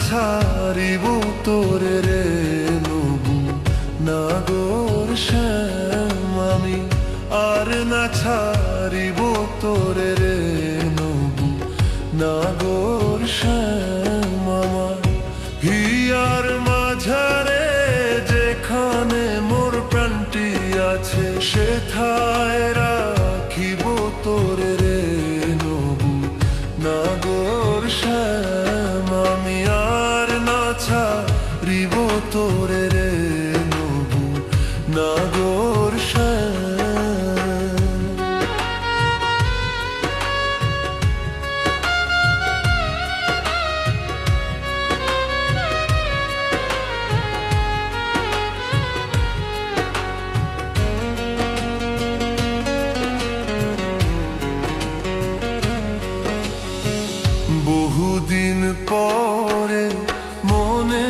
ছাড়িব তোর রে। বহুদিন পরে মনে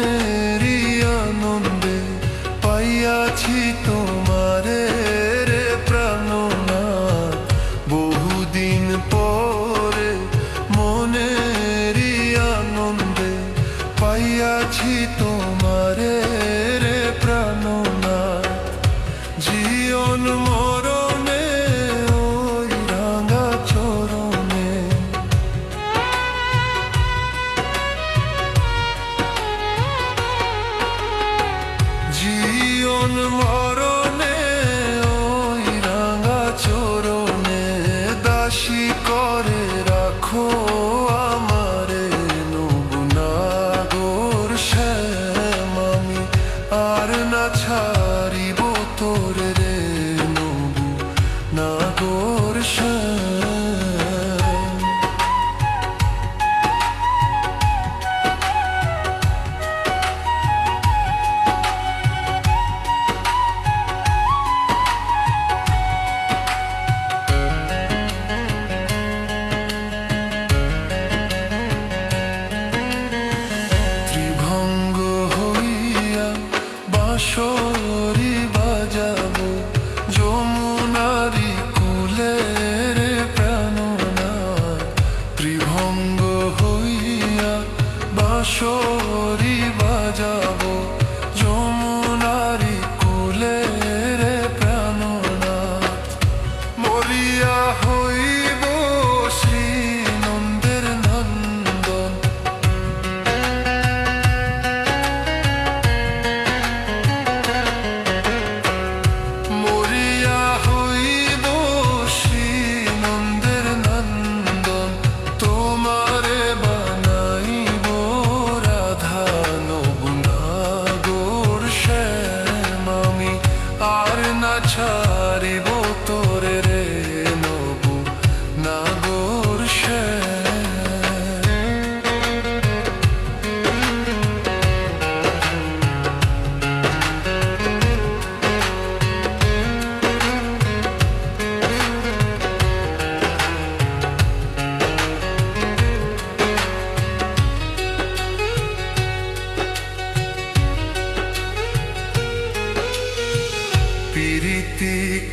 রাখো show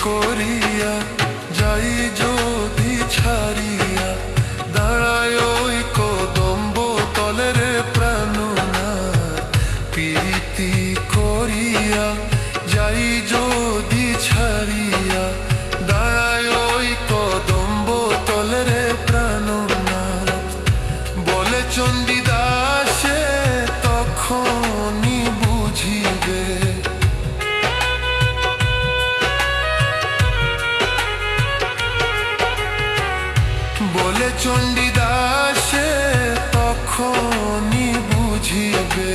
করিয়া যাই যদি ছাড়ি। চণ্ডীদাসে তখনই বুঝিবে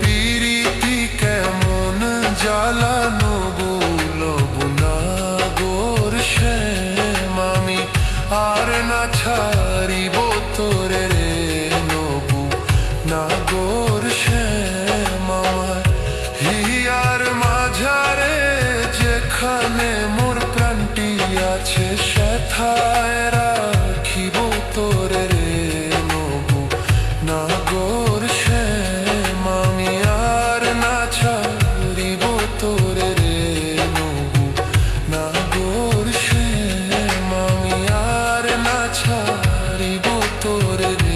পিরিতি কেমন জ্বালানো বুলব না গোর সে মামি আর না ছাড়িব তোরে রে নবু না গোর সে শ্যামার হিয়ার মাঝারে যেখানে মোর প্রাণটি আছে সেথা হারিব তোর রে।